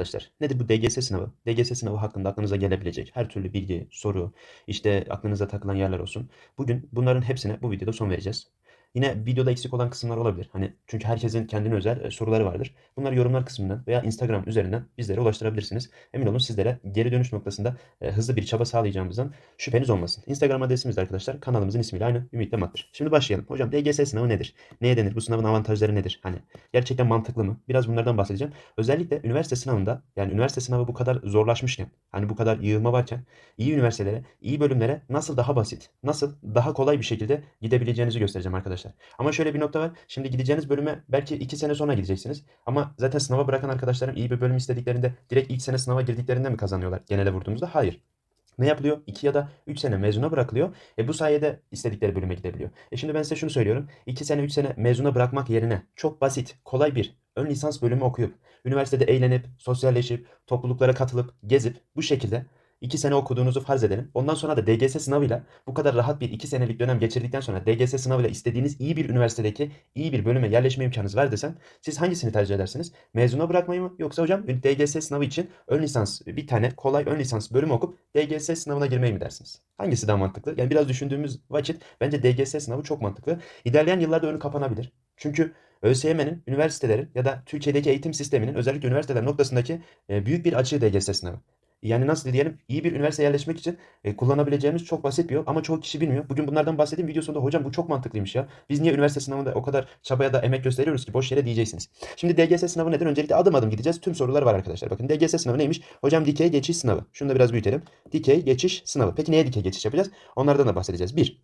Arkadaşlar nedir bu DGS sınavı? DGS sınavı hakkında aklınıza gelebilecek her türlü bilgi, soru, işte aklınıza takılan yerler olsun. Bugün bunların hepsine bu videoda son vereceğiz. Yine videoda eksik olan kısımlar olabilir. Hani çünkü herkesin kendine özel e, soruları vardır. Bunları yorumlar kısmından veya Instagram üzerinden bizlere ulaştırabilirsiniz. Emin olun sizlere geri dönüş noktasında e, hızlı bir çaba sağlayacağımızdan şüpheniz olmasın. Instagram adresimiz de arkadaşlar kanalımızın ismiyle aynı Ümit Demat'tır. Şimdi başlayalım. Hocam DGS sınavı nedir? Neye denir? Bu sınavın avantajları nedir? Hani gerçekten mantıklı mı? Biraz bunlardan bahsedeceğim. Özellikle üniversite sınavında yani üniversite sınavı bu kadar zorlaşmışken hani bu kadar yığılma varken iyi üniversitelere, iyi bölümlere nasıl daha basit, nasıl daha kolay bir şekilde gidebileceğinizi göstereceğim arkadaşlar. Ama şöyle bir nokta var. Şimdi gideceğiniz bölüme belki 2 sene sonra gideceksiniz. Ama zaten sınava bırakan arkadaşlarım iyi bir bölüm istediklerinde direkt ilk sene sınava girdiklerinde mi kazanıyorlar genele vurduğumuzda? Hayır. Ne yapılıyor? 2 ya da 3 sene mezuna bırakılıyor. E bu sayede istedikleri bölüme gidebiliyor. E şimdi ben size şunu söylüyorum. 2 sene 3 sene mezuna bırakmak yerine çok basit, kolay bir ön lisans bölümü okuyup, üniversitede eğlenip, sosyalleşip, topluluklara katılıp, gezip bu şekilde 2 sene okuduğunuzu farz edelim. Ondan sonra da DGS sınavıyla bu kadar rahat bir 2 senelik dönem geçirdikten sonra DGS sınavıyla istediğiniz iyi bir üniversitedeki iyi bir bölüme yerleşme imkanınız var desem siz hangisini tercih edersiniz? Mezuna bırakmayı mı? Yoksa hocam DGS sınavı için ön lisans bir tane kolay ön lisans bölümü okup DGS sınavına girmeyi mi dersiniz? Hangisi daha mantıklı? Yani biraz düşündüğümüz vakit bence DGS sınavı çok mantıklı. İlerleyen yıllarda önü kapanabilir. Çünkü ÖSYM'nin üniversitelerin ya da Türkiye'deki eğitim sisteminin özellikle üniversiteler noktasındaki e, büyük bir açığı DGS sınavı. Yani nasıl diyelim iyi bir üniversiteye yerleşmek için e, kullanabileceğimiz çok basit bir yol ama çoğu kişi bilmiyor. Bugün bunlardan bahsedeyim video sonunda hocam bu çok mantıklıymış ya. Biz niye üniversite sınavında o kadar çabaya da emek gösteriyoruz ki boş yere diyeceksiniz. Şimdi DGS sınavı nedir? Öncelikle adım adım gideceğiz. Tüm sorular var arkadaşlar. Bakın DGS sınavı neymiş? Hocam dikey geçiş sınavı. Şunu da biraz büyütelim. Dikey geçiş sınavı. Peki neye dikey geçiş yapacağız? Onlardan da bahsedeceğiz. Bir,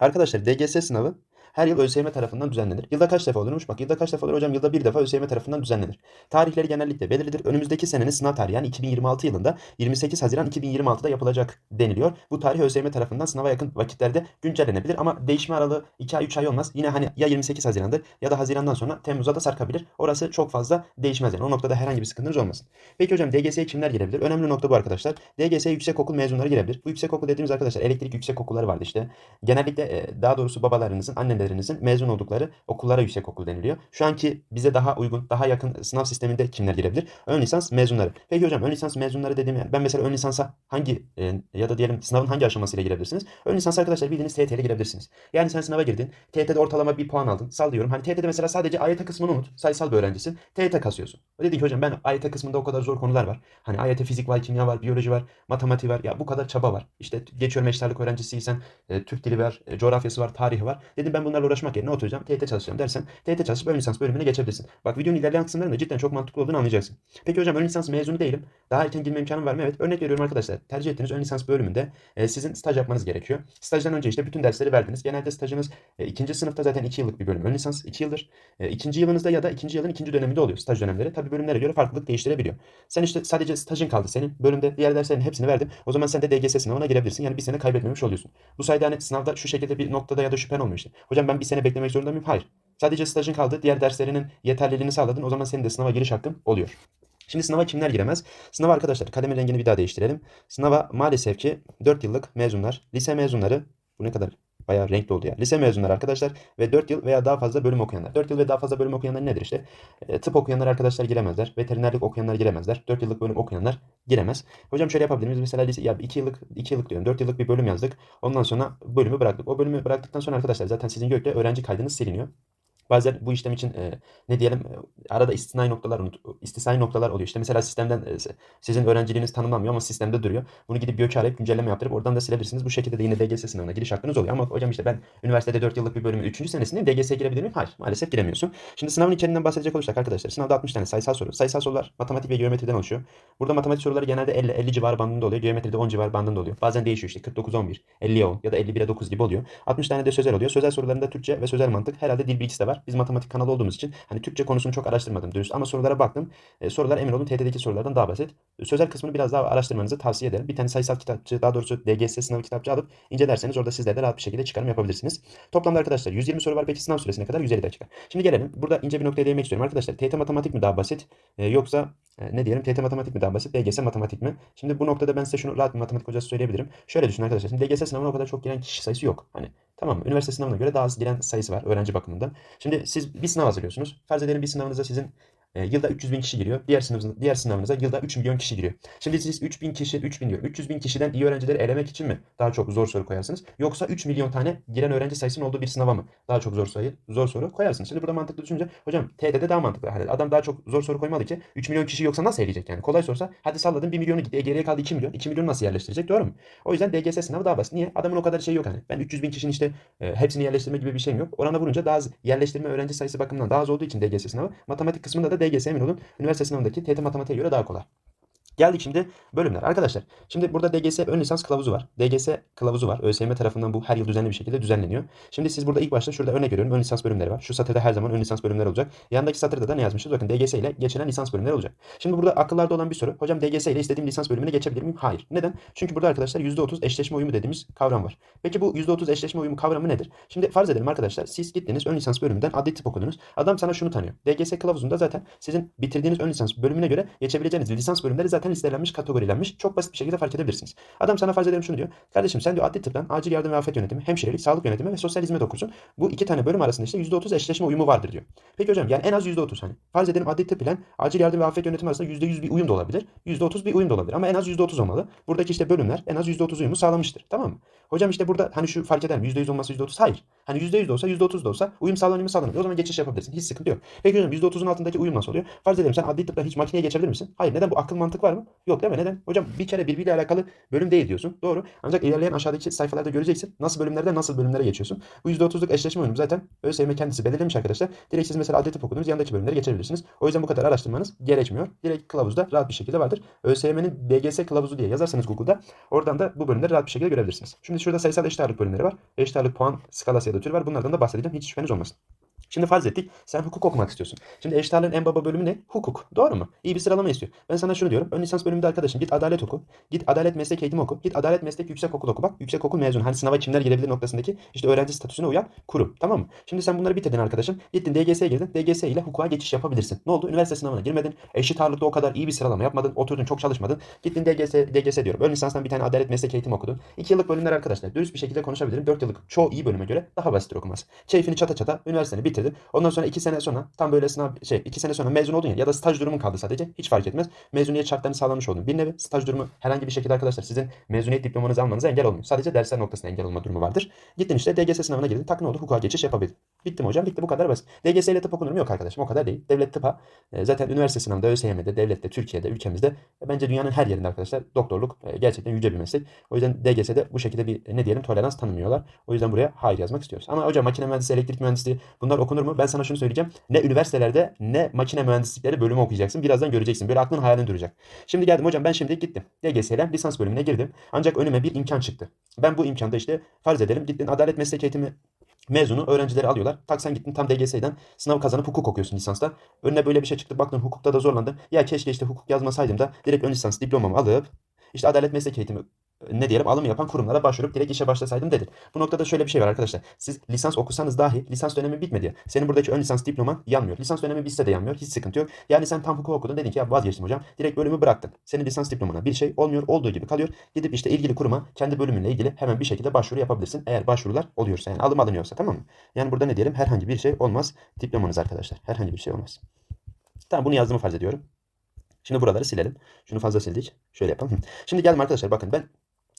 Arkadaşlar DGS sınavı her yıl ÖSYM tarafından düzenlenir. Yılda kaç defa olurmuş? Bak yılda kaç defa olur hocam? Yılda bir defa ÖSYM tarafından düzenlenir. Tarihleri genellikle belirlidir. Önümüzdeki senenin sınav tarihi yani 2026 yılında 28 Haziran 2026'da yapılacak deniliyor. Bu tarih ÖSYM tarafından sınava yakın vakitlerde güncellenebilir ama değişme aralığı 2 ay 3 ay olmaz. Yine hani ya 28 Haziran'dır ya da Haziran'dan sonra Temmuz'a da sarkabilir. Orası çok fazla değişmez yani. O noktada herhangi bir sıkıntınız olmasın. Peki hocam DGS'ye kimler girebilir? Önemli nokta bu arkadaşlar. DGS'ye yüksekokul mezunları girebilir. Bu yüksekokul dediğimiz arkadaşlar elektrik yüksekokulları vardı işte. Genellikle e, daha doğrusu babalarınızın, annelerinizin mezun oldukları okullara yüksekokul deniliyor. Şu anki bize daha uygun, daha yakın sınav sisteminde kimler girebilir? Ön lisans mezunları. Peki hocam ön lisans mezunları dediğim ben mesela ön lisansa hangi e, ya da diyelim sınavın hangi aşamasıyla girebilirsiniz? Ön lisans arkadaşlar bildiğiniz TYT ile girebilirsiniz. Yani sen sınava girdin. TYT'de ortalama bir puan aldın. Sallıyorum. Hani TYT'de mesela sadece AYT kısmını unut. Sayısal bir öğrencisin. TYT kasıyorsun. Dedi ki hocam ben AYT kısmında o kadar zor konular var. Hani AYT fizik var, kimya var, biyoloji var, matematik var. Ya bu kadar çaba var. İşte geçiyorum eşitlik öğrencisiysen e, Türk dili var, e, coğrafyası var, tarihi var. Dedim ben bunlarla uğraşmak yerine oturacağım. TYT çalışacağım dersen TYT çalışıp ön lisans bölümüne geçebilirsin. Bak videonun ilerleyen kısımlarında cidden çok mantıklı olduğunu anlayacaksın. Peki hocam ön lisans mezunu değilim. Daha erken girme imkanım var mı? Evet. Örnek veriyorum arkadaşlar. Tercih ettiğiniz ön lisans bölümünde e, sizin staj yapmanız gerekiyor. Stajdan önce işte bütün dersleri verdiniz. Genelde stajınız e, ikinci sınıfta zaten iki yıllık bir bölüm. Ön lisans iki yıldır. E, ikinci yılınızda ya da ikinci yılın ikinci döneminde oluyor staj dönemleri. Tabii bölümlere göre farklılık değiştirebiliyor. Sen işte sadece stajın kaldı senin. Bölümde diğer derslerin hepsini verdim. O zaman sen de DGS sınavına girebilirsin. Yani bir sene kaybetmemiş oluyorsun. Bu sayede hani sınavda şu şekilde bir noktada ya da şüphen olmuyor işte. Hocam ben bir sene beklemek zorunda mıyım? Hayır. Sadece stajın kaldı. Diğer derslerinin yeterliliğini sağladın. O zaman senin de sınava giriş hakkın oluyor. Şimdi sınava kimler giremez? Sınava arkadaşlar kalem rengini bir daha değiştirelim. Sınava maalesef ki 4 yıllık mezunlar, lise mezunları bu ne kadar bayağı renkli oldu ya. Lise mezunları arkadaşlar ve 4 yıl veya daha fazla bölüm okuyanlar. 4 yıl ve daha fazla bölüm okuyanlar nedir işte? E, tıp okuyanlar arkadaşlar giremezler. Veterinerlik okuyanlar giremezler. 4 yıllık bölüm okuyanlar giremez. Hocam şöyle yapabilir miyiz? Mesela lise, ya 2 yıllık 2 yıllık diyorum. 4 yıllık bir bölüm yazdık. Ondan sonra bölümü bıraktık. O bölümü bıraktıktan sonra arkadaşlar zaten sizin gökte öğrenci kaydınız siliniyor. Bazen bu işlem için e, ne diyelim arada istisnai noktalar unut, istisnai noktalar oluyor. İşte mesela sistemden e, sizin öğrenciliğiniz tanımlanmıyor ama sistemde duruyor. Bunu gidip BİOK'a arayıp güncelleme yaptırıp oradan da silebilirsiniz. Bu şekilde de yine DGS sınavına giriş hakkınız oluyor. Ama hocam işte ben üniversitede 4 yıllık bir bölümün 3. senesindeyim. DGS'ye girebilir miyim? Hayır. Maalesef giremiyorsun. Şimdi sınavın içeriğinden bahsedecek olursak arkadaşlar. Sınavda 60 tane sayısal soru. Sayısal sorular matematik ve geometriden oluşuyor. Burada matematik soruları genelde 50, 50 civarı bandında oluyor. Geometride 10 civarı bandında oluyor. Bazen değişiyor işte 49 11, 50'ye 10 ya da 51'e 9 gibi oluyor. 60 tane de sözel oluyor. Sözel sorularında Türkçe ve sözel mantık herhalde dil bilgisi de var. Biz matematik kanalı olduğumuz için hani Türkçe konusunu çok araştırmadım dürüst ama sorulara baktım. E, sorular emin olun TYT'deki sorulardan daha basit. Sözel kısmını biraz daha araştırmanızı tavsiye ederim. Bir tane sayısal kitapçı daha doğrusu DGS sınavı kitapçı alıp incelerseniz orada sizler de rahat bir şekilde çıkarım yapabilirsiniz. Toplamda arkadaşlar 120 soru var peki sınav süresine kadar 150 dakika. Şimdi gelelim. Burada ince bir noktaya değinmek istiyorum arkadaşlar. TYT matematik mi daha basit e, yoksa e, ne diyelim TYT matematik mi daha basit DGS matematik mi? Şimdi bu noktada ben size şunu rahat bir matematik hocası söyleyebilirim. Şöyle düşünün arkadaşlar. Şimdi DGS sınavına o kadar çok giren kişi sayısı yok. Hani Tamam mı? Üniversite sınavına göre daha az giren sayısı var öğrenci bakımından. Şimdi siz bir sınav hazırlıyorsunuz. Farz edelim bir sınavınızda sizin e, yılda 300 bin kişi giriyor. Diğer sınavınıza, diğer sınavınıza yılda 3 milyon kişi giriyor. Şimdi siz 3000 kişi, 3000 diyor. 300 bin kişiden iyi öğrencileri elemek için mi daha çok zor soru koyarsınız? Yoksa 3 milyon tane giren öğrenci sayısının olduğu bir sınava mı daha çok zor sayı, zor soru koyarsınız? Şimdi burada mantıklı düşünce hocam TET'de daha mantıklı. Hani adam daha çok zor soru koymadı ki 3 milyon kişi yoksa nasıl eleyecek yani? Kolay sorsa hadi salladın 1 milyonu gitti. E, geriye kaldı 2 milyon. 2 milyon nasıl yerleştirecek? Doğru mu? O yüzden DGS sınavı daha basit. Niye? Adamın o kadar şey yok hani. Ben 300 bin kişinin işte e, hepsini yerleştirme gibi bir şeyim yok. Orana vurunca daha az yerleştirme öğrenci sayısı bakımından daha az olduğu için DGS sınavı. Matematik kısmında da DGS emin olun. Üniversite sınavındaki TET matematiğe göre daha kolay. Geldik şimdi bölümler. Arkadaşlar şimdi burada DGS ön lisans kılavuzu var. DGS kılavuzu var. ÖSYM tarafından bu her yıl düzenli bir şekilde düzenleniyor. Şimdi siz burada ilk başta şurada örnek veriyorum. Ön lisans bölümleri var. Şu satırda her zaman ön lisans bölümleri olacak. Yandaki satırda da ne yazmışız? Bakın DGS ile geçilen lisans bölümleri olacak. Şimdi burada akıllarda olan bir soru. Hocam DGS ile istediğim lisans bölümüne geçebilir miyim? Hayır. Neden? Çünkü burada arkadaşlar %30 eşleşme uyumu dediğimiz kavram var. Peki bu %30 eşleşme uyumu kavramı nedir? Şimdi farz edelim arkadaşlar. Siz gittiniz ön lisans bölümünden adli tıp okudunuz. Adam sana şunu tanıyor. DGS kılavuzunda zaten sizin bitirdiğiniz ön lisans bölümüne göre geçebileceğiniz lisans bölümleri zaten listelenmiş, kategorilenmiş. Çok basit bir şekilde fark edebilirsiniz. Adam sana farz edelim şunu diyor. Kardeşim sen diyor adli tıptan acil yardım ve afet yönetimi, hemşirelik, sağlık yönetimi ve sosyal hizmet okursun. Bu iki tane bölüm arasında işte %30 eşleşme uyumu vardır diyor. Peki hocam yani en az %30 hani. Farz edelim adli tıp ile acil yardım ve afet yönetimi arasında %100 bir uyum da olabilir. %30 bir uyum da olabilir ama en az %30 olmalı. Buradaki işte bölümler en az %30 uyumu sağlamıştır. Tamam mı? Hocam işte burada hani şu fark eder mi? %100 olması %30. Hayır. Hani %100 de olsa %30 da olsa uyum sağlanıyor mu sağlanıyor. O zaman geçiş yapabilirsin. Hiç sıkıntı yok. Peki hocam %30'un altındaki uyum nasıl oluyor? Farz edelim sen adli tıpla hiç makineye geçebilir misin? Hayır. Neden? Bu akıl mantık var mı? Yok değil mi? Neden? Hocam bir kere birbiriyle alakalı bölüm değil diyorsun. Doğru. Ancak ilerleyen aşağıdaki sayfalarda göreceksin. Nasıl bölümlerden nasıl bölümlere geçiyorsun. Bu %30'luk eşleşme uyumu zaten ÖSYM kendisi belirlemiş arkadaşlar. Direkt siz mesela adli tıp okudunuz yanındaki bölümlere geçebilirsiniz. O yüzden bu kadar araştırmanız gerekmiyor. Direkt kılavuzda rahat bir şekilde vardır. ÖSYM'nin BGS kılavuzu diye yazarsanız Google'da oradan da bu bölümleri rahat bir şekilde görebilirsiniz. Şimdi şurada sayısal eşit ağırlık bölümleri var. Eşit ağırlık puan skalası ya da tür var. Bunlardan da bahsedeceğim. Hiç şüpheniz olmasın. Şimdi farz ettik sen hukuk okumak istiyorsun. Şimdi eşit ağırlığın en baba bölümü ne? Hukuk. Doğru mu? İyi bir sıralama istiyor. Ben sana şunu diyorum. Ön lisans bölümünde arkadaşım git adalet oku. Git adalet meslek eğitimi oku. Git adalet meslek yüksek okul oku. Bak yüksek okul mezunu. Hani sınava kimler girebilir noktasındaki işte öğrenci statüsüne uyan kurum. Tamam mı? Şimdi sen bunları bitirdin arkadaşım. Gittin DGS'ye girdin. DGS ile hukuka geçiş yapabilirsin. Ne oldu? Üniversite sınavına girmedin. Eşit ağırlıkta o kadar iyi bir sıralama yapmadın. Oturdun çok çalışmadın. Gittin DGS, DGS diyorum. Ön lisanstan bir tane adalet meslek eğitimi okudun. 2 yıllık bölümler arkadaşlar. Dürüst bir şekilde konuşabilirim. 4 yıllık çoğu iyi bölüme göre daha basittir okuması. Keyfini çata çata üniversiteni bitirdin. Ondan sonra 2 sene sonra tam böyle sınav şey 2 sene sonra mezun oldun ya ya da staj durumun kaldı sadece. Hiç fark etmez. Mezuniyet şartlarını sağlamış oldun. Bir nevi staj durumu herhangi bir şekilde arkadaşlar sizin mezuniyet diplomanızı almanıza engel olmuyor. Sadece dersler noktasında engel olma durumu vardır. Gittin işte DGS sınavına girdin. Tak ne oldu? Hukuka geçiş yapabildin. Bitti mi hocam? Bitti bu kadar basit. DGS ile tıp okunur mu? Yok arkadaşım o kadar değil. Devlet tıpa e, zaten üniversite sınavında ÖSYM'de, devlette, Türkiye'de, ülkemizde e, bence dünyanın her yerinde arkadaşlar doktorluk e, gerçekten yüce bir meslek. O yüzden DGS'de bu şekilde bir ne diyelim tolerans tanımıyorlar. O yüzden buraya hayır yazmak istiyoruz. Ama hocam makine mühendisliği, elektrik mühendisliği bunlar okunur mu? Ben sana şunu söyleyeceğim. Ne üniversitelerde ne makine mühendislikleri bölümü okuyacaksın. Birazdan göreceksin. Böyle aklın hayalin duracak. Şimdi geldim hocam ben şimdi gittim. DGS ile lisans bölümüne girdim. Ancak önüme bir imkan çıktı. Ben bu imkanda işte farz edelim gittin adalet meslek eğitimi mezunu öğrencileri alıyorlar. Tak sen gittin tam DGS'den sınav kazanıp hukuk okuyorsun lisansta. Önüne böyle bir şey çıktı baktın hukukta da zorlandın. Ya keşke işte hukuk yazmasaydım da direkt ön lisans diplomamı alıp işte adalet meslek eğitimi ne diyelim alım yapan kurumlara başvurup direkt işe başlasaydım dedin. Bu noktada şöyle bir şey var arkadaşlar. Siz lisans okusanız dahi lisans dönemi bitmedi ya. Senin buradaki ön lisans diploman yanmıyor. Lisans dönemi bitse de yanmıyor. Hiç sıkıntı yok. Yani sen tam hukuk okudun dedin ki ya vazgeçtim hocam. Direkt bölümü bıraktın. Senin lisans diplomana bir şey olmuyor. Olduğu gibi kalıyor. Gidip işte ilgili kuruma kendi bölümünle ilgili hemen bir şekilde başvuru yapabilirsin. Eğer başvurular oluyorsa yani alım alınıyorsa tamam mı? Yani burada ne diyelim herhangi bir şey olmaz. Diplomanız arkadaşlar. Herhangi bir şey olmaz. Tamam bunu yazdığımı farz ediyorum. Şimdi buraları silelim. Şunu fazla sildik. Şöyle yapalım. Şimdi geldim arkadaşlar bakın ben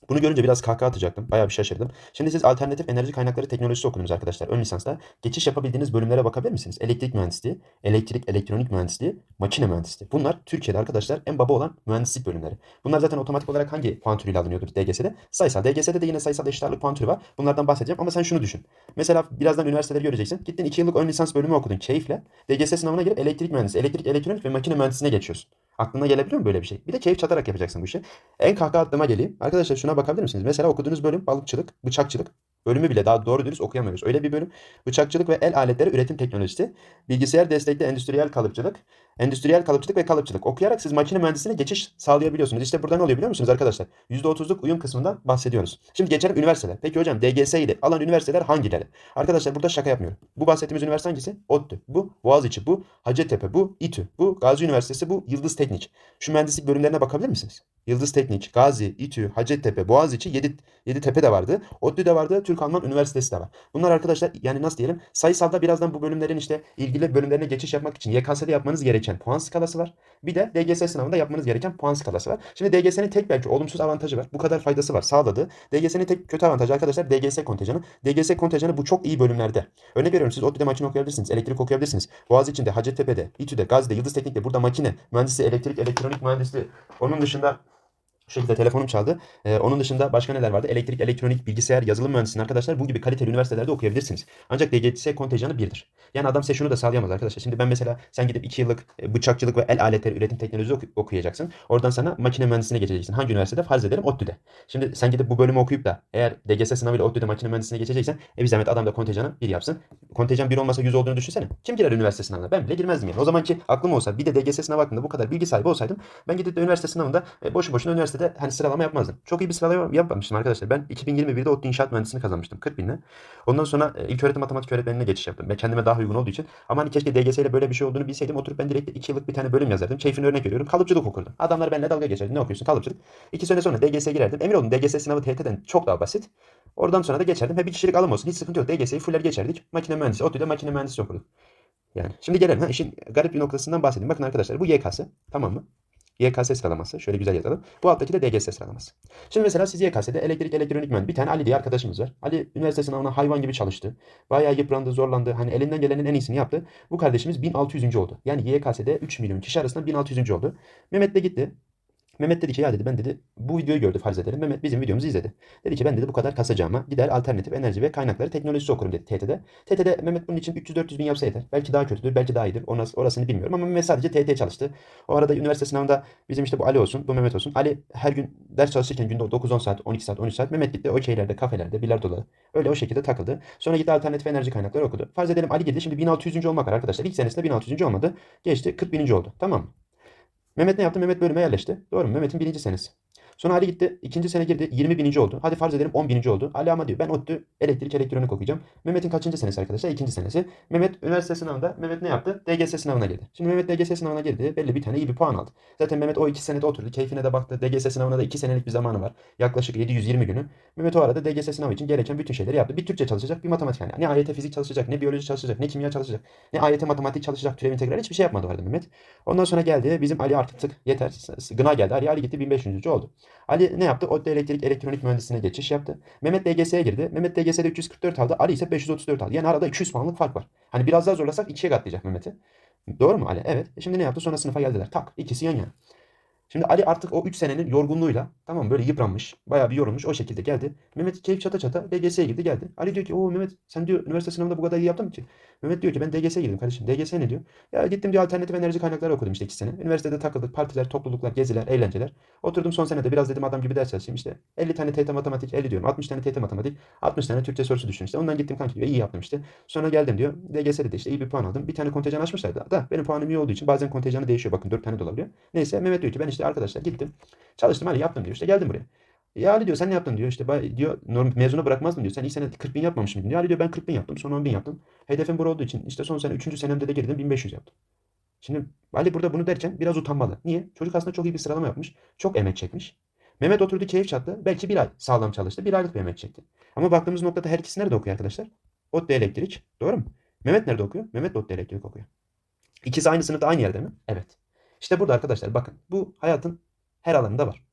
bunu görünce biraz kahkaha atacaktım. Bayağı bir şaşırdım. Şimdi siz alternatif enerji kaynakları teknolojisi okudunuz arkadaşlar. Ön lisansta. Geçiş yapabildiğiniz bölümlere bakabilir misiniz? Elektrik mühendisliği, elektrik, elektronik mühendisliği, makine mühendisliği. Bunlar Türkiye'de arkadaşlar en baba olan mühendislik bölümleri. Bunlar zaten otomatik olarak hangi puan türüyle alınıyordur DGS'de? Sayısal. DGS'de de yine sayısal eşit ağırlık puan türü var. Bunlardan bahsedeceğim ama sen şunu düşün. Mesela birazdan üniversiteleri göreceksin. Gittin 2 yıllık ön lisans bölümü okudun keyifle. DGS sınavına girip elektrik mühendisi, elektrik, elektronik ve makine mühendisliğine geçiyorsun. Aklına gelebiliyor mu böyle bir şey? Bir de keyif çatarak yapacaksın bu işi. En kahkaha geleyim. Arkadaşlar şuna bakabilir misiniz? Mesela okuduğunuz bölüm balıkçılık, bıçakçılık. Bölümü bile daha doğru dürüst okuyamıyoruz. Öyle bir bölüm. Bıçakçılık ve el aletleri üretim teknolojisi. Bilgisayar destekli endüstriyel kalıpçılık. Endüstriyel kalıpçılık ve kalıpçılık. Okuyarak siz makine mühendisliğine geçiş sağlayabiliyorsunuz. İşte burada ne oluyor biliyor musunuz arkadaşlar? %30'luk uyum kısmından bahsediyoruz. Şimdi geçelim üniversiteler. Peki hocam DGS ile alan üniversiteler hangileri? Arkadaşlar burada şaka yapmıyorum. Bu bahsettiğimiz üniversite hangisi? ODTÜ. Bu Boğaziçi. Bu Hacettepe. Bu İTÜ. Bu Gazi Üniversitesi. Bu Yıldız Teknik. Şu mühendislik bölümlerine bakabilir misiniz? Yıldız Teknik, Gazi, İTÜ, Hacettepe, Boğaziçi, Yedi, Yeditepe de vardı. ODTÜ de vardı. Türk Alman Üniversitesi de var. Bunlar arkadaşlar yani nasıl diyelim sayısalda birazdan bu bölümlerin işte ilgili bölümlerine geçiş yapmak için YKS'de yapmanız gereken puan skalası var. Bir de DGS sınavında yapmanız gereken puan skalası var. Şimdi DGS'nin tek belki olumsuz avantajı var. Bu kadar faydası var sağladı. DGS'nin tek kötü avantajı arkadaşlar DGS kontenjanı. DGS kontenjanı bu çok iyi bölümlerde. Örnek veriyorum siz ODTÜ'de makine okuyabilirsiniz, elektrik okuyabilirsiniz. Boğaziçi'nde, Hacettepe'de, İTÜ'de, Gazi'de, Yıldız Teknik'te burada makine, mühendisliği, elektrik, elektronik mühendisliği. Onun dışında şu şekilde telefonum çaldı. Ee, onun dışında başka neler vardı? Elektrik, elektronik, bilgisayar, yazılım mühendisliği arkadaşlar bu gibi kaliteli üniversitelerde okuyabilirsiniz. Ancak DGS kontenjanı birdir. Yani adam size şunu da sağlayamaz arkadaşlar. Şimdi ben mesela sen gidip 2 yıllık e, bıçakçılık ve el aletleri üretim teknolojisi oku- okuyacaksın. Oradan sana makine mühendisliğine geçeceksin. Hangi üniversitede? Farz edelim ODTÜ'de. Şimdi sen gidip bu bölümü okuyup da eğer DGS sınavıyla ODTÜ'de makine mühendisliğine geçeceksen e bir zahmet adam da kontenjanı bir yapsın. Kontenjan bir olmasa 100 olduğunu düşünsene. Kim girer üniversite sınavına? Ben bile girmezdim yani. O zamanki aklım olsa bir de DGS sınavı hakkında bu kadar bilgi sahibi olsaydım ben gidip de üniversite sınavında e, boşu boşuna üniversitede hani sıralama yapmazdım. Çok iyi bir sıralama yapmamıştım arkadaşlar. Ben 2021'de ODTÜ İnşaat Mühendisliğini kazanmıştım 40 binle. Ondan sonra e, ilk öğretim matematik öğretmenine geçiş yaptım. Ben kendime daha uygun olduğu için. Ama hani keşke DGS ile böyle bir şey olduğunu bilseydim. Oturup ben direkt 2 yıllık bir tane bölüm yazardım. Keyfini örnek veriyorum. Kalıpçılık okurdum. Adamlar benimle dalga geçerdi. Ne okuyorsun? Kalıpçılık. 2 sene sonra DGS'ye girerdim. Emin olun DGS sınavı TYT'den çok daha basit. Oradan sonra da geçerdim. He bir kişilik alım olsun. Hiç sıkıntı yok. DGS'yi fuller geçerdik. Makine mühendisi. ODTÜ'de makine mühendisi okurduk. Yani şimdi gelelim. Ha, işin garip bir noktasından bahsedeyim. Bakın arkadaşlar bu YKS. Tamam mı? YKS sıralaması. Şöyle güzel yazalım. Bu alttaki de DGS sıralaması. Şimdi mesela siz YKS'de elektrik elektronik mühendis bir tane Ali diye arkadaşımız var. Ali üniversite sınavına hayvan gibi çalıştı. Bayağı yıprandı, zorlandı. Hani elinden gelenin en iyisini yaptı. Bu kardeşimiz 1600. oldu. Yani YKS'de 3 milyon kişi arasında 1600. oldu. Mehmet de gitti. Mehmet dedi ki ya dedi ben dedi bu videoyu gördü farz edelim. Mehmet bizim videomuzu izledi. Dedi ki ben dedi bu kadar kasacağıma gider alternatif enerji ve kaynakları teknolojisi okurum dedi TT'de. TT'de Mehmet bunun için 300-400 bin yapsa yeter. Belki daha kötüdür, belki daha iyidir. Orası, orasını bilmiyorum ama Mehmet sadece TT çalıştı. O arada üniversite sınavında bizim işte bu Ali olsun, bu Mehmet olsun. Ali her gün ders çalışırken günde 9-10 saat, 12 saat, 13 saat. Mehmet gitti okeylerde, kafelerde, bilardoda öyle o şekilde takıldı. Sonra gitti alternatif enerji kaynakları okudu. Farz edelim Ali girdi şimdi 1600. olmak var arkadaşlar. İlk senesinde 1600. olmadı. Geçti 40 bininci oldu. Tamam mı? Mehmet ne yaptı? Mehmet bölüme yerleşti. Doğru mu? Mehmet'in birinci senesi. Sonra Ali gitti. ikinci sene girdi. 20 bininci oldu. Hadi farz edelim 10 bininci oldu. Ali ama diyor ben ODTÜ elektrik elektronik okuyacağım. Mehmet'in kaçıncı senesi arkadaşlar? İkinci senesi. Mehmet üniversite sınavında Mehmet ne yaptı? DGS sınavına girdi. Şimdi Mehmet DGS sınavına girdi. Belli bir tane iyi bir puan aldı. Zaten Mehmet o iki senede oturdu. Keyfine de baktı. DGS sınavına da iki senelik bir zamanı var. Yaklaşık 720 günü. Mehmet o arada DGS sınavı için gereken bütün şeyleri yaptı. Bir Türkçe çalışacak, bir matematik yani. Ne AYT fizik çalışacak, ne biyoloji çalışacak, ne kimya çalışacak, ne AYT matematik çalışacak, türev integral hiçbir şey yapmadı o arada Mehmet. Ondan sonra geldi. Bizim Ali artık tık yeter. Gına geldi. Ali, Ali gitti 1500. oldu. Ali ne yaptı? ODTÜ elektrik elektronik mühendisliğine geçiş yaptı. Mehmet DGS'ye girdi. Mehmet DGS'de 344 aldı. Ali ise 534 aldı. Yani arada 200 puanlık fark var. Hani biraz daha zorlasak ikiye katlayacak Mehmet'i. Doğru mu Ali? Evet. E şimdi ne yaptı? Sonra sınıfa geldiler. Tak. ikisi yan yana. Şimdi Ali artık o 3 senenin yorgunluğuyla tamam böyle yıpranmış. Bayağı bir yorulmuş. O şekilde geldi. Mehmet keyif çata çata DGS'ye girdi geldi. Ali diyor ki o Mehmet sen diyor üniversite sınavında bu kadar iyi yaptın mı ki? Mehmet diyor ki ben DGS'ye girdim kardeşim. DGS ne diyor? Ya gittim diyor alternatif enerji kaynakları okudum işte 2 sene. Üniversitede takıldık. Partiler, topluluklar, geziler, eğlenceler. Oturdum son senede biraz dedim adam gibi ders çalışayım işte. 50 tane TYT matematik 50 diyorum. 60 tane TYT matematik. 60 tane Türkçe sorusu düşün işte. Ondan gittim kanki diyor. iyi yaptım işte. Sonra geldim diyor. DGS'de de işte iyi bir puan aldım. Bir tane kontenjan açmışlardı. Da benim puanım iyi olduğu için bazen kontenjanı değişiyor. Bakın 4 tane de olabiliyor. Neyse Mehmet diyor ki ben işte arkadaşlar gittim. Çalıştım hadi yaptım diyor. İşte geldim buraya. Ya Ali diyor sen ne yaptın diyor. İşte diyor norm, mezuna bırakmazdın diyor. Sen ilk sene 40 bin yapmamış mıydın? Ya Ali diyor ben 40 bin yaptım. Sonra 10 bin yaptım. Hedefim bura olduğu için işte son sene 3. senemde de girdim 1500 yaptım. Şimdi Ali burada bunu derken biraz utanmalı. Niye? Çocuk aslında çok iyi bir sıralama yapmış. Çok emek çekmiş. Mehmet oturdu keyif çattı. Belki bir ay sağlam çalıştı. Bir aylık bir emek çekti. Ama baktığımız noktada her ikisi nerede okuyor arkadaşlar? ODTÜ elektrik. Doğru mu? Mehmet nerede okuyor? Mehmet de elektrik okuyor. İkisi aynı sınıfta aynı yerde mi? Evet. İşte burada arkadaşlar bakın bu hayatın her alanında var.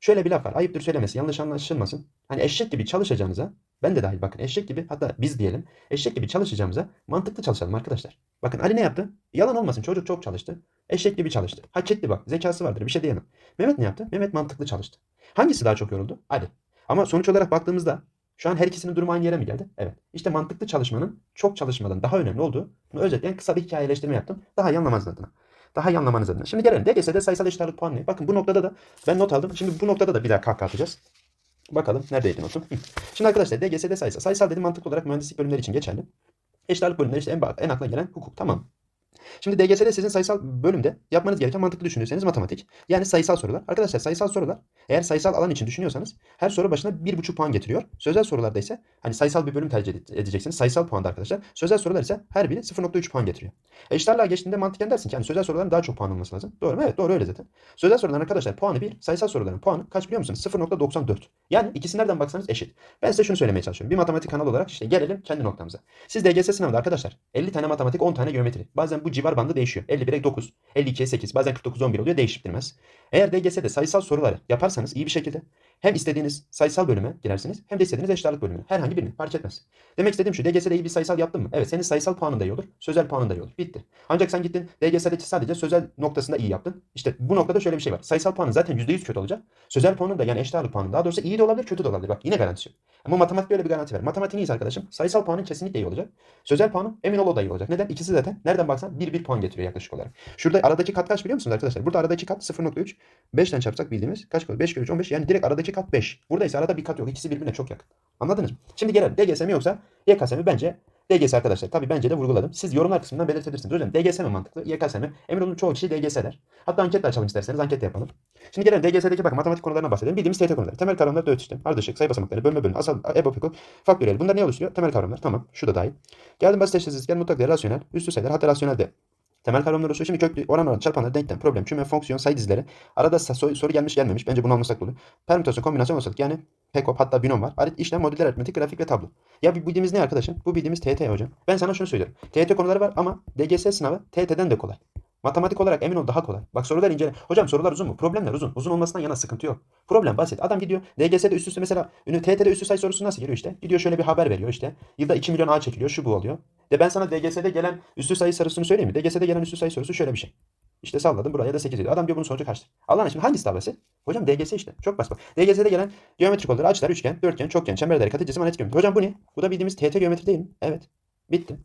Şöyle bir laf var. Ayıptır söylemesi. Yanlış anlaşılmasın. Hani eşek gibi çalışacağınıza ben de dahil bakın eşek gibi hatta biz diyelim eşek gibi çalışacağımıza mantıklı çalışalım arkadaşlar. Bakın Ali ne yaptı? Yalan olmasın çocuk çok çalıştı. Eşek gibi çalıştı. Hak etti bak. Zekası vardır bir şey diyemem. Mehmet ne yaptı? Mehmet mantıklı çalıştı. Hangisi daha çok yoruldu? Ali. Ama sonuç olarak baktığımızda şu an her ikisinin durumu aynı yere mi geldi? Evet. İşte mantıklı çalışmanın çok çalışmadan daha önemli olduğu özetleyen kısa bir hikayeleştirme yaptım. Daha iyi anlamanız adına. Daha iyi anlamanız adına. Şimdi gelelim DGS'de sayısal eşit ağırlık puanı ne? Bakın bu noktada da ben not aldım. Şimdi bu noktada da bir daha kahkaha atacağız. Bakalım neredeydi notum? Şimdi arkadaşlar DGS'de sayısal. Sayısal dedim mantıklı olarak mühendislik bölümleri için geçerli. Eşit ağırlık bölümleri işte en, en akla gelen hukuk. Tamam. Şimdi DGS'de sizin sayısal bölümde yapmanız gereken mantıklı düşünürseniz matematik. Yani sayısal sorular. Arkadaşlar sayısal sorular eğer sayısal alan için düşünüyorsanız her soru başına 1,5 puan getiriyor. Sözel sorularda ise hani sayısal bir bölüm tercih ede- edeceksiniz. Sayısal puanda arkadaşlar. Sözel sorular ise her biri 0,3 puan getiriyor. E işlerle geçtiğinde mantıken dersin ki hani sözel soruların daha çok puan olması lazım. Doğru mu? Evet doğru öyle zaten. Sözel soruların arkadaşlar puanı 1, sayısal soruların puanı kaç biliyor musunuz? 0,94. Yani ikisi nereden baksanız eşit. Ben size şunu söylemeye çalışıyorum. Bir matematik kanalı olarak işte gelelim kendi noktamıza. Siz DGS sınavında arkadaşlar 50 tane matematik 10 tane geometri. Bazen bu civar bandı değişiyor. 51'e 9, 52'ye 8, bazen 49 11 oluyor değiştirmez. Eğer DGS'de sayısal soruları yaparsanız iyi bir şekilde hem istediğiniz sayısal bölüme girersiniz hem de istediğiniz eşit ağırlık bölümüne. Herhangi birini fark etmez. Demek istediğim şu DGS'de iyi bir sayısal yaptın mı? Evet senin sayısal puanın da iyi olur. Sözel puanın da iyi olur. Bitti. Ancak sen gittin DGS'deki sadece sözel noktasında iyi yaptın. İşte bu noktada şöyle bir şey var. Sayısal puanın zaten %100 kötü olacak. Sözel puanın da yani eşit ağırlık puanın daha doğrusu iyi de olabilir kötü de olabilir. Bak yine garantisi yok. Ama matematik böyle bir garanti ver. Matematiğin iyisi arkadaşım. Sayısal puanın kesinlikle iyi olacak. Sözel puanın emin ol o da iyi olacak. Neden? İkisi zaten nereden baksan 1-1 puan getiriyor yaklaşık olarak. Şurada aradaki kat kaç biliyor musunuz arkadaşlar? Burada aradaki kat 0.3. 5'ten çarpsak bildiğimiz kaç kalır? 5 kere 3 15. Yani direkt aradaki kat 5. Burada ise arada bir kat yok. İkisi birbirine çok yakın. Anladınız mı? Şimdi gelelim. DGS mi yoksa YKS mi? Bence DGS arkadaşlar. Tabii bence de vurguladım. Siz yorumlar kısmından belirtebilirsiniz. Hocam DGS mi mantıklı? YKS mi? Emin olun çoğu kişi DGS der. Hatta anket de açalım isterseniz. Anket de yapalım. Şimdi gelelim DGS'deki bakın matematik konularına bahsedelim. Bildiğimiz TYT konuları. Temel kavramlar, dört işlem, ardışık, sayı basamakları, bölme bölme, asal, ebo, piko, faktöriyel. Bunlar ne oluşturuyor? Temel kavramlar. Tamam. Şu da dahil. Geldim basit eşitsizlik, gel mutlak değer, rasyonel, üstü sayılar, hatta rasyonel de. Temel kavramlar oluşuyor. Şimdi köklü, oran oran, çarpanlar, denklem, problem, küme, fonksiyon, sayı dizileri. Arada soru, gelmiş gelmemiş. Bence bunu almasak da olur. Permütasyon, kombinasyon, olasılık. Yani PEKOP hatta binom var. Arit işlem, modüler aritmetik, grafik ve tablo. Ya bu bildiğimiz ne arkadaşım? Bu bildiğimiz TYT hocam. Ben sana şunu söylüyorum. TYT konuları var ama DGS sınavı TYT'den de kolay. Matematik olarak emin ol daha kolay. Bak sorular incele. Hocam sorular uzun mu? Problemler uzun. Uzun olmasından yana sıkıntı yok. Problem basit. Adam gidiyor DGS'de üst üste mesela ünü TYT'de üst üste sayı sorusu nasıl geliyor işte? Gidiyor şöyle bir haber veriyor işte. Yılda 2 milyon A çekiliyor. Şu bu oluyor. De ben sana DGS'de gelen üstü sayı sorusunu söyleyeyim mi? DGS'de gelen üstü sayı sorusu şöyle bir şey. İşte salladım buraya da 8 ediyor. Adam diyor bunun sonucu kaçtır? Allah'ın aşkına hangisi basit? Hocam DGS işte. Çok basit. DGS'de gelen geometrik olarak açılar, üçgen, dörtgen, çokgen, çember daire, katı, cisim, anet geometri. Hocam bu ne? Bu da bildiğimiz TYT geometri değil mi? Evet. Bitti.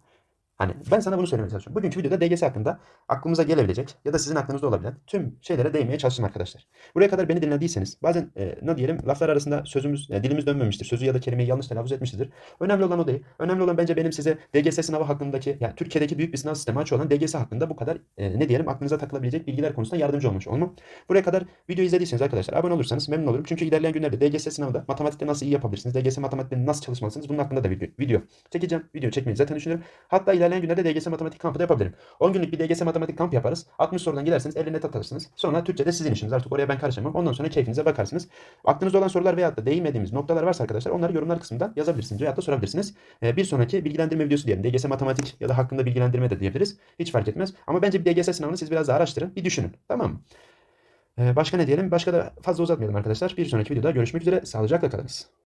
Hani ben sana bunu söylemeye çalışıyorum. Bugünkü videoda DGS hakkında aklımıza gelebilecek ya da sizin aklınızda olabilen tüm şeylere değinmeye çalıştım arkadaşlar. Buraya kadar beni dinlediyseniz bazen e, ne diyelim laflar arasında sözümüz yani dilimiz dönmemiştir. Sözü ya da kelimeyi yanlış telaffuz etmişizdir. Önemli olan o değil. Önemli olan bence benim size DGS sınavı hakkındaki yani Türkiye'deki büyük bir sınav sistemi açı olan DGS hakkında bu kadar e, ne diyelim aklınıza takılabilecek bilgiler konusunda yardımcı olmuş olmam. Buraya kadar video izlediyseniz arkadaşlar abone olursanız memnun olurum. Çünkü ilerleyen günlerde DGS sınavında matematikte nasıl iyi yapabilirsiniz? DGS matematikte nasıl çalışmalısınız? Bunun hakkında da video, video çekeceğim. Video çekmeyi zaten düşünüyorum. Hatta ilerleyen günlerde DGS matematik kampı da yapabilirim. 10 günlük bir DGS matematik kamp yaparız. 60 sorudan giderseniz 50 net atırsınız. Sonra Türkçe'de sizin işiniz. Artık oraya ben karışamam. Ondan sonra keyfinize bakarsınız. Aklınızda olan sorular veyahut da değinmediğimiz noktalar varsa arkadaşlar onları yorumlar kısmından yazabilirsiniz veyahut da sorabilirsiniz. Ee, bir sonraki bilgilendirme videosu diyelim. DGS matematik ya da hakkında bilgilendirme de diyebiliriz. Hiç fark etmez. Ama bence bir DGS sınavını siz biraz daha araştırın. Bir düşünün. Tamam mı? Ee, başka ne diyelim? Başka da fazla uzatmayalım arkadaşlar. Bir sonraki videoda görüşmek üzere. Sağlıcakla kalınız.